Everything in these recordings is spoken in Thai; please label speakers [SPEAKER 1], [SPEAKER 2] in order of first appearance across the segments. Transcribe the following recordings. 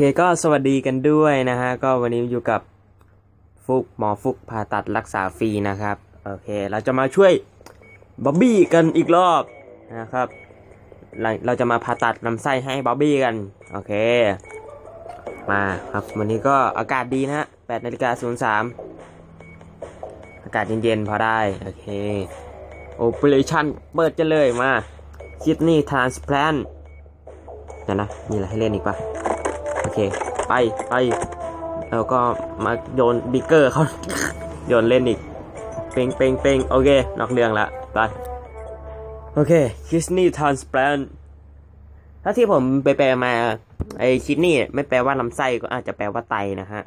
[SPEAKER 1] เคก็สวัสดีกันด้วยนะฮะ ก็วันนี้อยู่กับฟุกหมอฟุกผ่าตัดรักษาฟรีนะครับ โอเค เราจะมาช่วยบ๊อบบี้กันอีกรอบนะครับ เราเราจะมาผ่าตัดลำไส้ให้บ๊อบบี้กัน โอเค มาครับ วันนี้ก็อากาศดีนะฮะ8นาฬิกา03อากาศเย็นๆพอได้ โอเคโอเปอเรชั่นเปิดจะเลยมาคิดนี่ทรานสแพลนเดี๋ยวนะ มีอะไรให้เล่นอีกปะ อเค ไปไปแล้วก็มาโยนบิ๊กเกอร์เขา โยนเล่นอีก เป่งเป่งเป่งโอเคนอกเรื่องละ ไป โอเคคิดนี่ทรานสแพลนถ้าที่ผมไปแปลมา ไอคิดนี่ไม่แปลว่าลำไส้ก็อาจจะแปลว่าไตนะฮะ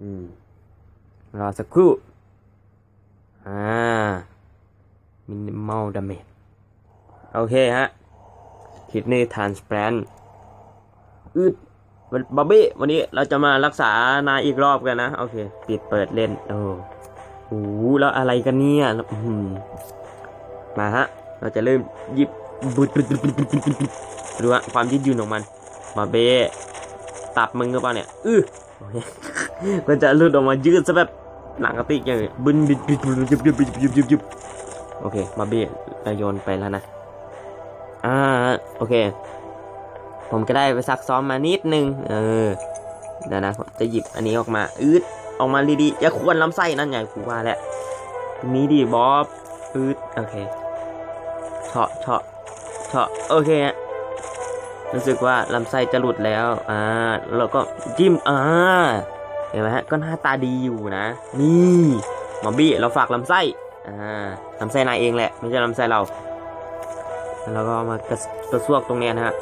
[SPEAKER 1] อืม รอสักครู่ อ่า มินิมอลดาเมจโอเคฮะคิดนี่ทรานสแพลน อืดบ๊อบบี้วันนี้เราจะมารักษานายอีกรอบกันนะ โอเค ปิดเปิดเล่น โอ้โหแล้วอะไรกันเนี่ยมาฮะ เราจะเริ่มหยิบบุดบุดบุดบุดบุดดูว่าความยืดหยุ่นของมันบ๊อบบี้ตับมึงหรือเปล่าเนี่ยอื้อโอเคมันจะหลุดออกมายืดซะแบบหนังกระติกอย่างนี้บึนบิดบิดบิดยิบยิบยิบยิบยิบยิบโอเคมาเบี้เราโยนไปแล้วนะ อ่า โอเค ผมก็ได้ไปซักซ้อมมานิดนึง เออเดี๋ยวนะผมจะหยิบอันนี้ออกมา อืดออกมาดีๆอย่าควรลำไส้นั่นไงกูว่าแหล้วนี้ดีบอบอืดโอเคเฉาะเฉาะเฉาะโอเครู้สึกว่าลำไส้จะหลุดแล้ว อ่า แล้วก็จิ้ม อ่า เห็นไหมฮะ ก็หน้าตาดีอยู่นะ นี่หมอบี้ เราฝากลำไส้ อ่าลำไส้นายเองแหละ ไม่ใช่ลำไส้เรา แล้วก็มากระกระซวกตรงเนี้ยนะฮะ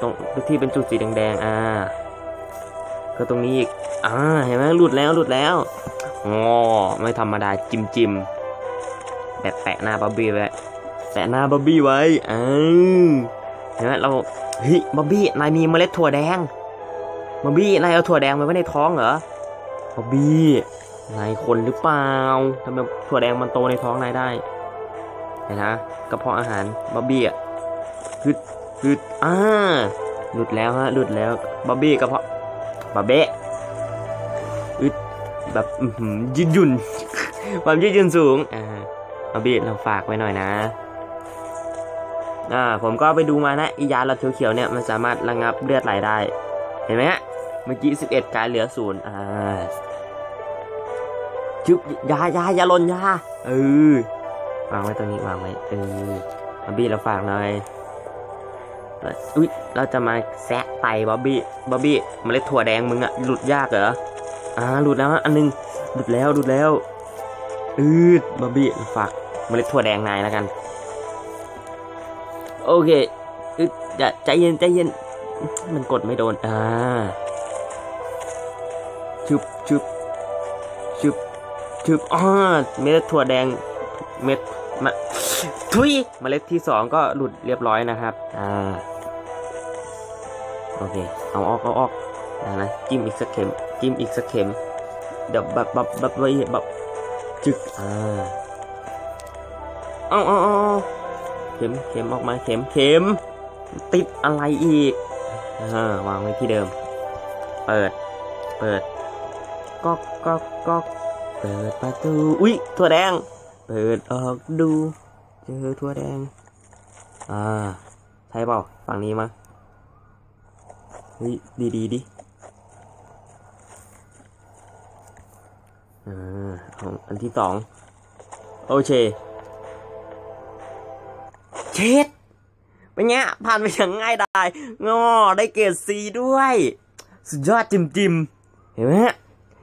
[SPEAKER 1] ตรงที่เป็นจุดสีแดงๆ อ่า ก็ตรงนี้อีก อ่า เห็นไหมหลุดแล้วหลุดแล้วอ๋อไม่ธรรมดาจิมจิมแปะแปะหน้าบ๊อบบี้ไว้แปะหน้าบ๊อบบี้ไว้อ่าเห็นไหมเราเฮ้ยบ๊อบบี้นายมีเมล็ดถั่วแดงบ๊อบบี้นายเอาถั่วแดงไปไว้ในท้องเหรอบ๊อบบี้นายคนหรือเปล่าทำไมถั่วแดงมันโตในท้องนายได้เห็นนะกระเพาะอาหารบ๊อบบี้อะฮึด ฮึดอ่าหลุดแล้วฮะหลุดแล้วบ๊อบบี้กระเพาะบ๊อบเบ้อึดแบบยืดหยุ่นความยืดหยุ่นสูงอ่าบ๊อบบี้เราฝากไว้หน่อยนะอ่าผมก็ไปดูมานะอียาหลอดเขียวๆเนี่ยมันสามารถระงับเลือดไหลได้ เห็นไหมฮะเมื่อกี้11กลารเหลือศูนย์อ่าจุบยายายาลนยาเออวางไว้ตรงนี้วางไว้เออบ๊อบบี้เราฝากหน่อย อุ้ยเราจะมาแซะไตบ๊อบบี้บ๊อบบี้เมล็ดถั่วแดงมึงอะหลุดยากเหรออ่าหลุดแล้วอันหนึงหลุดแล้วหลุดแล้วอืดบ๊อบบี้ฝากเมล็ดถั่วแดงนายแล้วกัน โอเคอึดอย่าใจเย็นใจเย็น มันกดไม่โดนอ่าชุบชุบชุบชุบอ่าเมล็ดถั่วแดงเม็ดมะทุยเมล็ดที่สองก็หลุดเรียบร้อยนะครับ อ่า โอเค เอาออกเอาออกนะนะจิ้มอีกสักเข็ม จิ้มอีกสักเข็มเดี๋ยวแบบแบบแบบไว้แบบจึกอ่าเอาเอาเอาเข็มเข็มออกมาเข็มเข็ม ติดอะไรอีกอ่าวางไว้ที่เดิม เปิด เปิดก๊อกก๊อกก๊อกเปิดประตูอุ๊ยถั่วแดง เปิดออกดู เจอถั่วแดง อ่า ใช่เปล่าฝั่งนี้มั้ง เฮ้ยดีดีดิอ่าของอันที่สองโอเคเช็ดเป็นไงผ่านไปอย่างง่ายดายงอได้เกรดซีด้วย สุดยอดจิมจิมเห็นไหมฮะ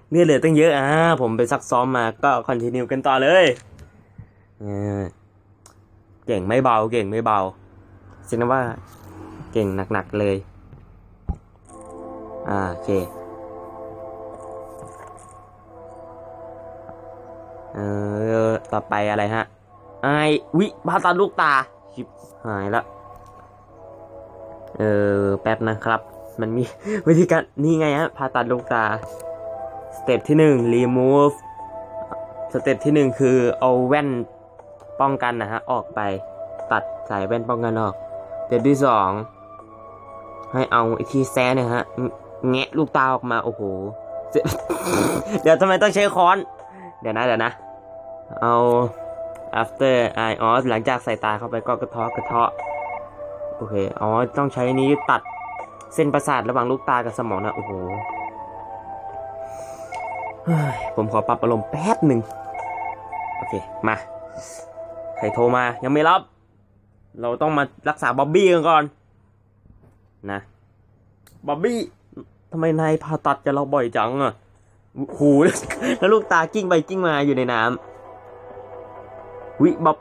[SPEAKER 1] เลือดเหลือตั้งเยอะอ่าผมไปซักซ้อมมาก็คอนติเนียกันต่อเลยเออเก่งไม่เบาเก่งไม่เบาแสดงว่าเก่งหนักๆเลย อ่าโอเคเออต่อไปอะไรฮะไอวิบาตาลูกตาชิบหายละเออแป๊บนะครับ มันมีวิธีการนี่ไงฮะผ่าตัดลูกตาสเต็ปที่หนึ่ง remove สเต็ปที่หนึ่งคือเอาแว่นป้องกันนะฮะออกไปตัดสายแว่นป้องกันออกสเต็ปที่สองให้เอาไอที่แซะเนี่ยฮะ แงะลูกตาออกมาโอ้โห เดี๋ยวทำไมต้องใช้ค้อน เดี๋ยวนะเดี๋ยวนะ เอา after eye อ๋อหลังจากใส่ตาเข้าไปก็กระเทาะกระเทาะโอเค อ๋อ ต้องใช้นี้ตัดเส้นประสาทระหว่างลูกตากับสมองนะ โอ้โห ผมขอปรับอารมณ์แป๊บหนึ่ง โอเค มา ใครโทรมา ยังไม่รับ เราต้องมารักษาบ๊อบบี้กันก่อน นะ บ๊อบบี้ ทำไมนายผ่าตัดกับเราบ่อยจังอะหูแล้วลูกตากิ้งไปกิ้งมาอยู่ในน้ำวิบ๊อบ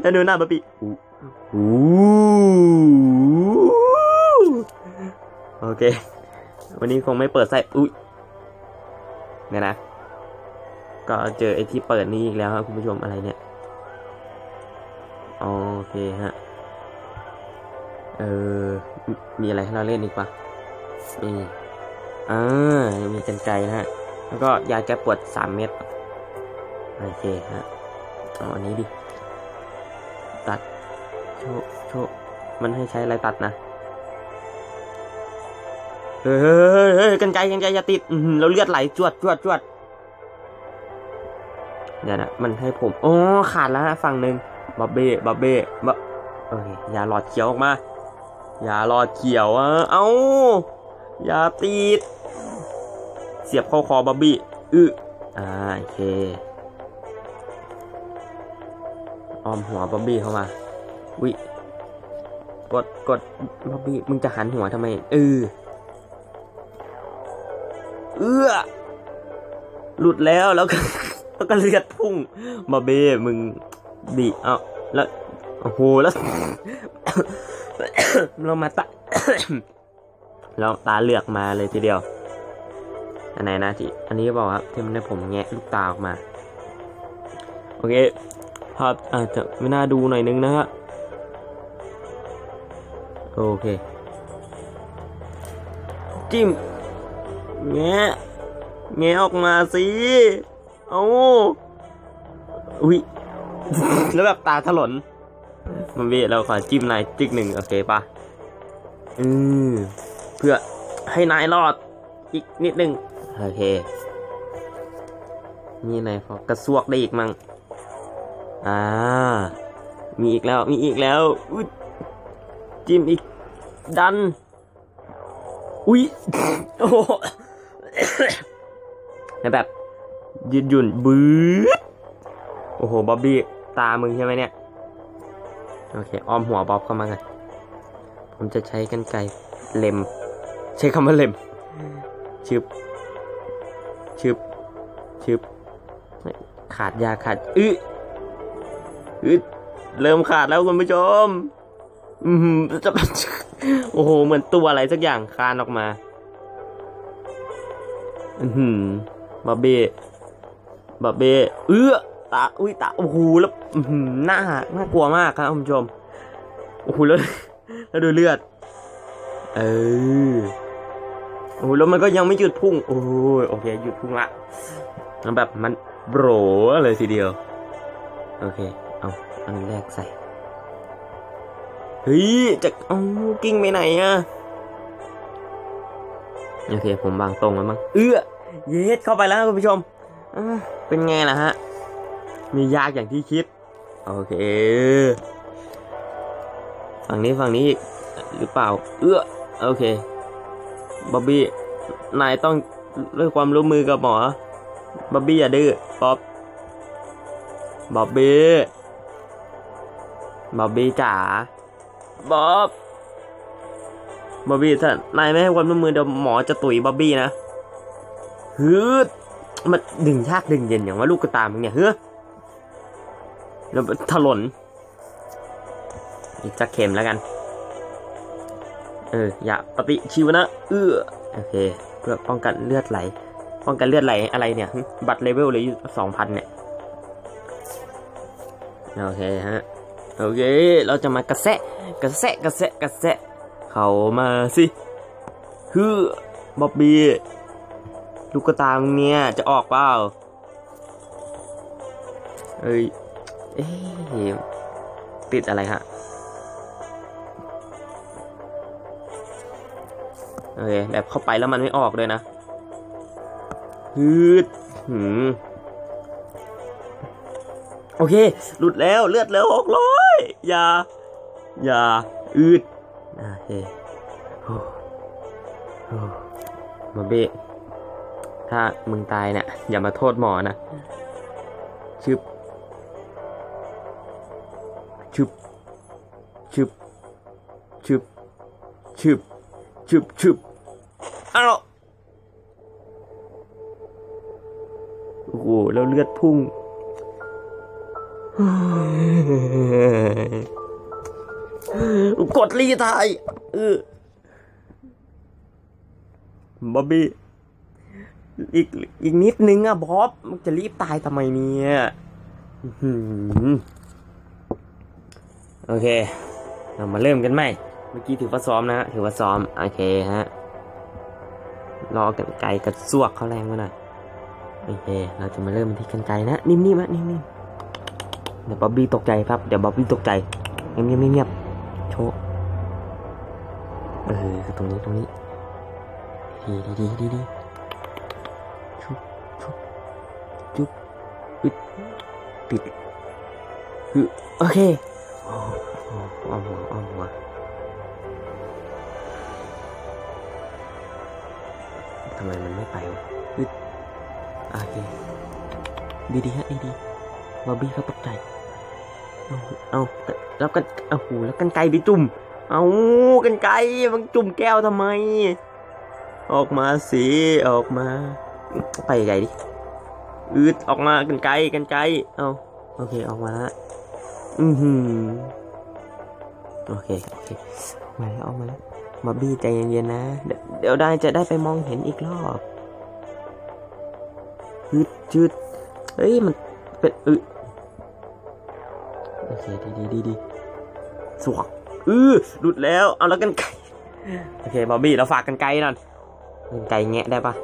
[SPEAKER 1] แล้วดูหน้าบ๊อบบี้หูโอเค วันนี้คงไม่เปิดไส้อุ้ยเนี่ยนะ ก็เจอไอ้ที่เปิดนี้อีกแล้วครับคุณผู้ชมอะไรเนี่ย โอเคฮะ เออ มีอะไรให้เราเล่นอีกปะ นี่อ่ามีกันไกรนะฮะ แล้วก็ยาแก้ปวดสามเม็ดโอเคฮะเอาอันนี้ดิ ตัด โชว์โชว์มันให้ใช้อะไรตัดนะ เฮ้ยเฮ้ยกันไกรกันไกรอย่าติดเราเลือดไหลจวดจวดจวดเดี๋ยวนะมันให้ผมโอ๋อขาดแล้วฮะฝั่งหนึ่งบับเบ้บับเบ้บับโอเคยาหลอดเขียวออกมา ยาหลอดเขียวอะ เอ้า อย่าติดเสียบเข้าคอบับบี้อืออ่าโอเคออมหัวบับบี้เข้ามาวิกดกดบับบี้มึงจะหันหัวทำไมเออเอื้อหลุดแล้วแล้วก็แล้วก็เลือดพุ่งมาเบ้มึงดีเอาแล้วโอ้โหแล้วเรามาตา เราตาเลือกมาเลยทีเดียว อันไหนนะที่อันนี้บอกครับที่มันให้ผมแงะลูกตาออกมา โอเคภาพอาจจะไม่น่าดูหน่อยนึงนะฮะ โอเค จิ้ม แงะ แงะออกมาสิ เอาอุ้ยแล้วแบบตาถลนมันเวเราขอจิ้มนายจิกหนึ่งโอเคปะอืม เพื่อให้นายรอดอีกนิดนึง โอเคนี่นายพอกระซวกได้อีกมั้งอ่า มีอีกแล้ว มีอีกแล้วอุ๊ยจิ้มอีก ดัน อุ้ยโอ้โหแล้วแบบยืดหยุ่นบื้อโอ้โห บ๊อบบี้ ตามึงใช่ไหมเนี่ย โอเค อ้อมหัวบ๊อบเข้ามากันผมจะใช้กันไกรเล็ม ใช้คำว่าเล็มชึบชึบชึบขาดยาขาดอึอึเริ่มขาดแล้วคุณผู้ชม อืมจะโอ้โห เหมือนตัวอะไรสักอย่างคลานออกมา อือหือบาเบ้บาเบ้เอื้อตาอุ้ยตาโอ้โหแล้วอือหือหน้าน่ากลัวมากครับคุณผู้ชมโอ้โหแล้วแล้วดูเลือด เออ โอ้แล้วมันก็ยังไม่หยุดพุ่ง โอ้ยโอเค หยุดพุ่งละมันแบบมันโบรเลยทีเดียว โอเค เอาอันแรกใส่ เฮ้ยจะเอากิ้งไปไหนอะโอเค ผมวางตรงแล้วมั้ง เอื้อ เย็ดเข้าไปแล้วคุณผู้ชม เป็นไงล่ะฮะ มียากอย่างที่คิด โอเค ฝั่งนี้ฝั่งนี้หรือเปล่า เอื้อ โอเค บ๊อบบี้นายต้องด้วยความร่วมมือกับหมอบ๊อบบี้อย่าดื้อป๊อบบ๊อบบี้บ๊อบบี้จ๋าบ๊อบบ๊อบบี้ถ้านายไม่ให้ความร่วมมือเดี๋ยวหมอจะตุ๋ยบ๊อบบี้นะฮึดมันดึงยากดึงเย็นอย่างว่าลูกกระตามึงเนี่ยเฮ้อแล้วถลนอีกจะเข็มแล้วกัน เอออย่าปฏิชีวนะ เอื้อโอเค เพื่อป้องกันเลือดไหล ป้องกันเลือดไหลอะไรเนี่ย บัตรเลเวลเลยสองพันเนี่ย โอเคฮะ โอเค เราจะมากระแสะกระแสะกระแสะกระแสะเข้ามาสิฮือบอบบี้ลูกกระตามึงเนี่ยจะออกเปล่าเอ้ยเอ๊ติดอะไรฮะ อเคแบบเข้าไปแล้วมันไม่ออกเลยนะฮืดหืมโอเค หลุดแล้วเลือดแล้วหกร้อยอย่า อย่า อืดโอเคโอ้โอ้มาเบะถ้ามึงตายเนี่ยอย่ามาโทษหมอนะชึบชึบชึบชึบชึบชึบชึบ อ้าวโอ้โหแล้วเลือดพุ่งกดรีไทายเออบ๊อบบี้อีกอีกนิดนึงอะบ๊อบมันจะรีบตายทำไมเนี่ยอื้อหือโอเค เรามาเริ่มกันไหม เมื่อกี้ถือว่าซ้อมนะฮะ ถือว่าซ้อม โอเคฮะ รอกันไกลกับซวกเขาแรงมาหน่อยโอเค เราจะมาเริ่มที่กันไกลนะ นิ่มๆนะนิ่มๆเดี๋ยวบ๊อบบี้ตกใจครับ เดี๋ยวบ๊อบบี้ตกใจเงียบๆเงียบๆโชว์เออตรงนี้ตรงนี้ ดีดีดีดีดีชุบชุบจุ๊บปิดปิดคือโอเคอ้โอ้อ้อมหัวอ้อมหัว ทำไมมันไม่ไปวะอึดโอเคดีดีฮะดีดีบอบบี้เขาตกใจ เอาเอาแล้วกันเอาหูแล้วกันไกลไปจุ่ม เอากันไกลมันจุ่มแก้วทำไม ออกมาสิออกมา ไปไกลดิอืดออกมากันไกลกันไกลเอาโอเคออกมาแล้วอือหือโอเคโอเคมาแล้วออกมาแล้ว บอบบี้ใจเย็นๆนะ เดี๋ยวได้จะได้ไปมองเห็นอีกรอบยืดยืดเฮ้ย มันเป็นอึโอเค ดีดีดีดีสวกอือหลุดแล้ว เอาแล้วกันไกโอเคบอบบี้เราฝากกันไกหนั่นกันไกแงะได้ปะ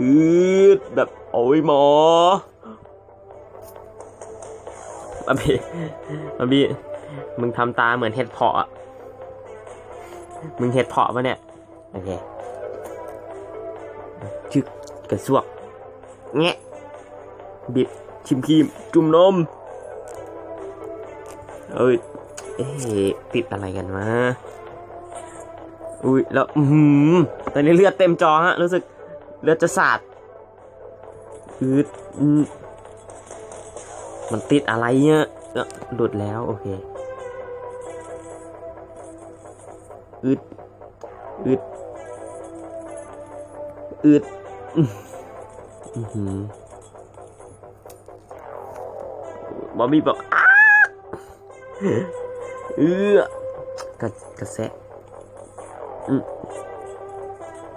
[SPEAKER 1] อืดแบบโอ้ยหมอบอบบี้บอบบี้มึงทำตาเหมือนเห็ดเพาะ มึงเห็ดเพาะปะเนี่ย โอเคชึกกระซวกแงะบิดชิมครีม จุ่มนม เอ้ยเอ๊ะติดอะไรกันวะอุ้ยแล้วอือหือตอนนี้เลือดเต็มจอฮะ รู้สึกเลือดจะสาดอืดมันติดอะไรเนี่ยหลุดแล้ว โอเค อืดอืดอืดอือหือบอบบี้บอกอ้าเออกระกระแส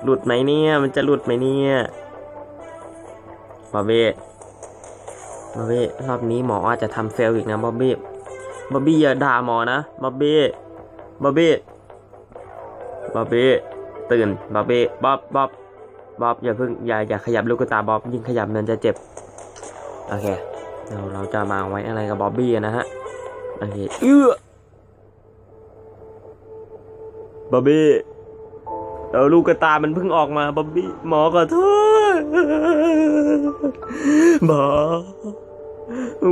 [SPEAKER 1] หลุดไหมเนี่ย มันจะหลุดไหมเนี่ยบอบบี้บอบบี้รอบนี้หมออาจจะทำเฟลอีกนะบอบบี้บอบบี้อย่าด่าหมอนะบอบบี้บอบบี้ บอบบี้ตื่นบอบบี้บ๊อบบ๊อบบ๊อบอย่าเพิ่งอย่าอย่าขยับลูกตาบ๊อบยิ่งขยับมันจะเจ็บโอเคเราเราจะมาไว้อะไรกับบอบบี้นะฮะโอเคเอื้อบอบบี้เอาลูกกระตามันเพิ่งออกมาบอบบี้หมอขอโทษหมอ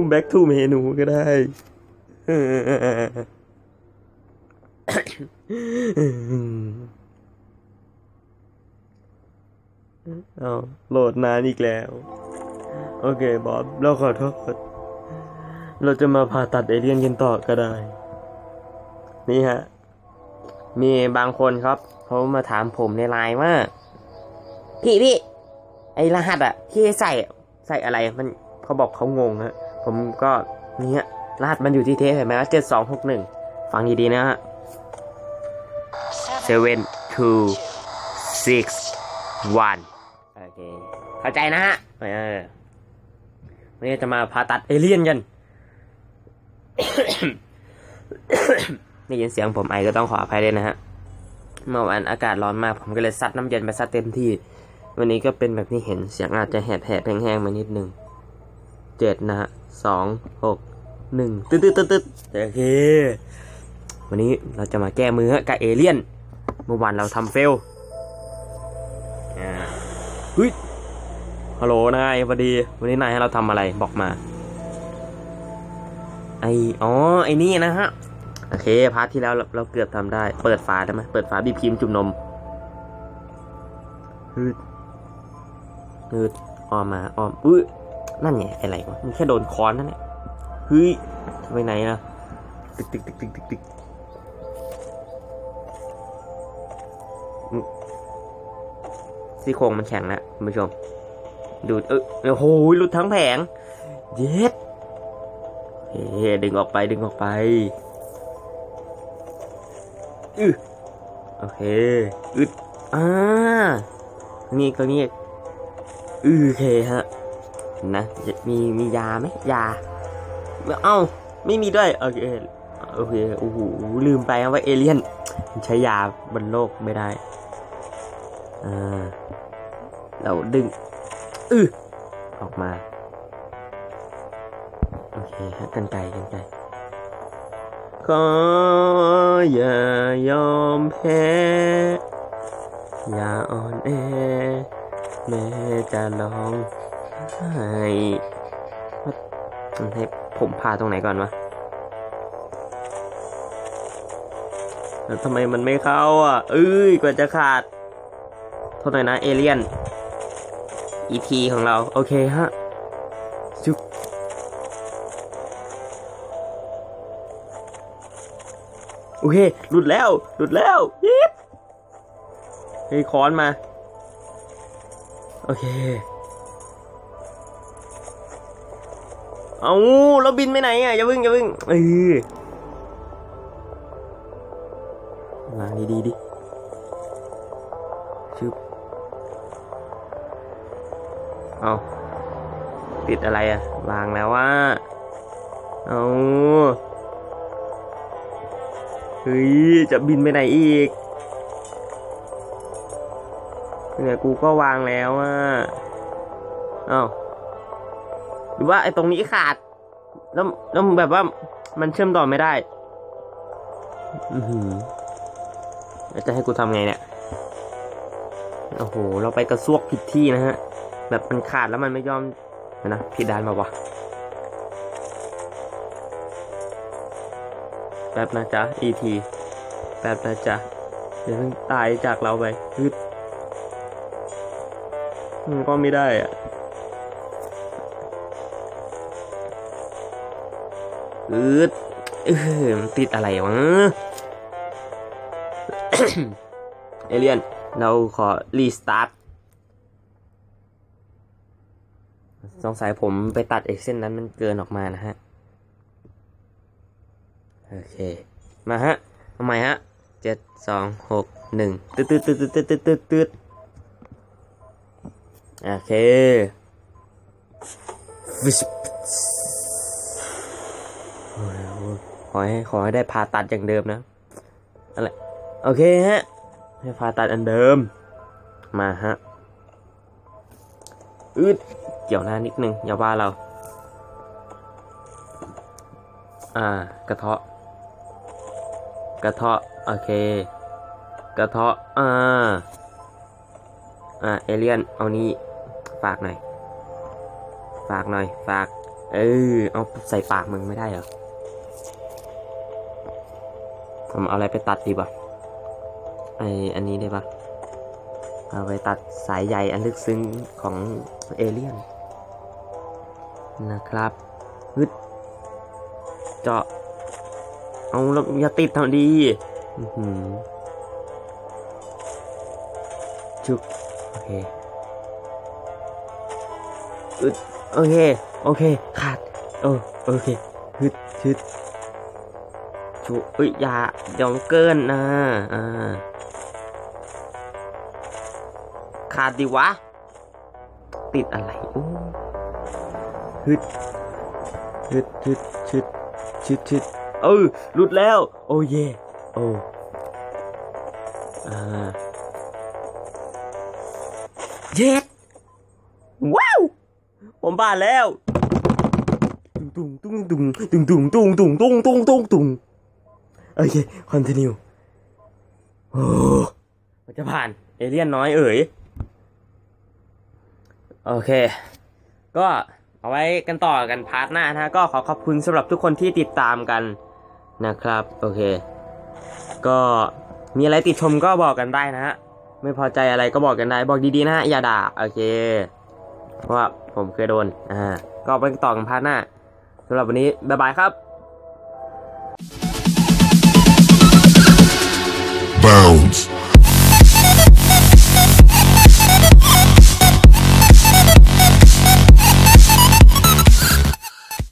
[SPEAKER 1] แบ็กทูเมนูก็ได้ เอาโหลดนานอีกแล้ว โอเคบอบเราขอโทษ เราจะมาผ่าตัดเอเลี่ยนกันต่อก็ได้ นี่ฮะ มีบางคนครับ เขามาถามผมในไลน์ว่า พี่พี่ไอรหัสอะที่ใส่ใส่อะไรมันเขาบอกเขางงฮะ ผมก็นี่ฮะรหัสมันอยู่ที่เทปเห็นไหมว่าเจ็ดสองหกหนึ่งฟังดีๆนะฮะ seven two six one โอเค เข้าใจนะฮะ เออวันนี้จะมาผ่าตัดเอเลี่ยนกันได้ยินเสียงผมไอก็ต้องขออภัยด้วยนะฮะ เมื่อวานอากาศร้อนมาก ผมก็เลยซัดน้ำเย็นไปซัดเต็มที่ วันนี้ก็เป็นแบบที่เห็นเสียงอาจจะแหบแหบๆแห้งๆมานิดนึงเจ็ดนะฮะสองหกหนึ่งตึ๊ดตึ๊ดตึ๊ดตึ๊ดโอเค วันนี้เราจะมาแก้มือฮะกับเอเลี่ยน เมื่อวานเราทำเฟลเฮ้ยฮัลโหลนายพอดี วันนี้นายให้เราทำอะไรบอกมา ไออ๋อ ไอนี่นะฮะ โอเค พาร์ทที่แล้วเราเราเกือบทำได้ เปิดฝาได้ไหมเปิดฝาบีบครีมจุ่มนมฮึดฮึดออมมาออมอุ้ยนั่นไงอะไรวะมันแค่โดนค้อนนั่นแหละเฮ้ยไปไหนนะตึกตึกตึกตึกตึกตึก ซี่โครงมันแข็งแล้วคุณผู้ชม ดูเออโอ้โหหลุดทั้งแผง เย็ดเฮ้ดึงออกไปดึงออกไปอือโอเคอึดอ่านี่ก็นี่อือโอเคฮะนะมีมียาไหมยา เอ้า ไม่มีด้วย โอเคโอเคโอ้โหลืมไปว่าเอเลี่ยน ใช้ยาบนโลกไม่ได้ เราดึงอือออกมา โอเคฮะกันไกลกันไกลขออย่ายอมแพ้ อย่าอ่อนแอแม้จะลองให้ให้ผมพาตรงไหนก่อนวะแล้วทำไมมันไม่เข้าอะ เอ้ยกว่าจะขาด ทษหน่อยนะเอเลียนอีทีของเรา โอเคฮะจุ๊บโอเค หลุดแล้ว หลุดแล้วยิบเฮ้ยค้อนมา โอเค เอาแล้วบินไปไหนอะอย่าพึ่งอย่าพึ่งเออวางดีๆดิ เอาติดอะไรอะวางแล้วว่าเอาเฮ้ย จะบินไปไหนอีกเนี่ยกูก็วางแล้วอะเอ้าหรือว่าไอ้ตรงนี้ขาด แล้วแล้วแบบว่ามันเชื่อมต่อไม่ได้ อือหือแล้วจะให้กูทำไงเนี่ย โอ้โห เราไปกระซวกผิดที่นะฮะ แบบมันขาดแล้วมันไม่ยอมนะผิดด้านมาวะแป๊บนะจ๊ะ ET แป๊บนะจ๊ะ เดี๋ยวเพิ่งตายจากเราไปฮึดมันก็ไม่ได้อะอืดเออมันติดอะไรวะ เอเลียน เราขอรีสตาร์ท สงสัยผมไปตัดเอกเส้นนั้นมันเกินออกมานะฮะ โอเค มาฮะทำไมฮะเจ็ดสองหกหนึ่งตืดตืดตืดตืดตืดตืดตืดโอเคโอ้โอ้ยขอให้ขอให้ได้ผ่าตัดอย่างเดิมนะอะไรโอเคฮะให้ผ่าตัดอันเดิม มาฮะอืด เกี่ยวหน้านิดนึง อย่าว่าเรา อ่า กระเทาะ กระเทาะ โอเค กระเทาะ อ่า อ่า เอเลียน เอานี้ ฝากหน่อย ฝากหน่อย ฝาก เออ เอาใส่ปากมึงไม่ได้เหรอผมเอาอะไรไปตัดดีป่ะไออันนี้ได้ปะเอาไปตัดสายใยอันลึกซึ้งของเอเลี่ยน นะครับฮึดเจาะเอาแล้วอย่าติดท่าดีอื้อหือจุกโอเคอึดโอเค โอเค ขาดเออโอเคฮึดฮึดจุเอ้ยอย่าเดี๋ยวเกินนะอ่าขาดดิวะ ติดอะไรโอ้ ฮึดฮึดฮึดชึดชึดชึดเออหลุดแล้ว โอ้เย่โอ้อ่าเย็ดว้าว ผมบ้านแล้วตุงตุงตุงตุงตุงตุงตุงตุงตุงตุงตุงโอเคคอนติเนียโอ้มันจะผ่าน เอเลี่ยนน้อยเอ๋ย โอเค ก็ เอาไว้กันต่อกันพาร์ทหน้านะฮะก็ขอขอบคุณสำหรับทุกคนที่ติดตามกันนะครับ โอเค ก็มีอะไรติดชมก็บอกกันได้นะฮะไม่พอใจอะไรก็บอกกันได้ บอกดีๆนะฮะอย่าด่าโอเค เพราะว่าผมเคยโดนอ่าก็ไปต่อกันพาร์ทหน้าสำหรับวันนี้บ๊ายบายครับ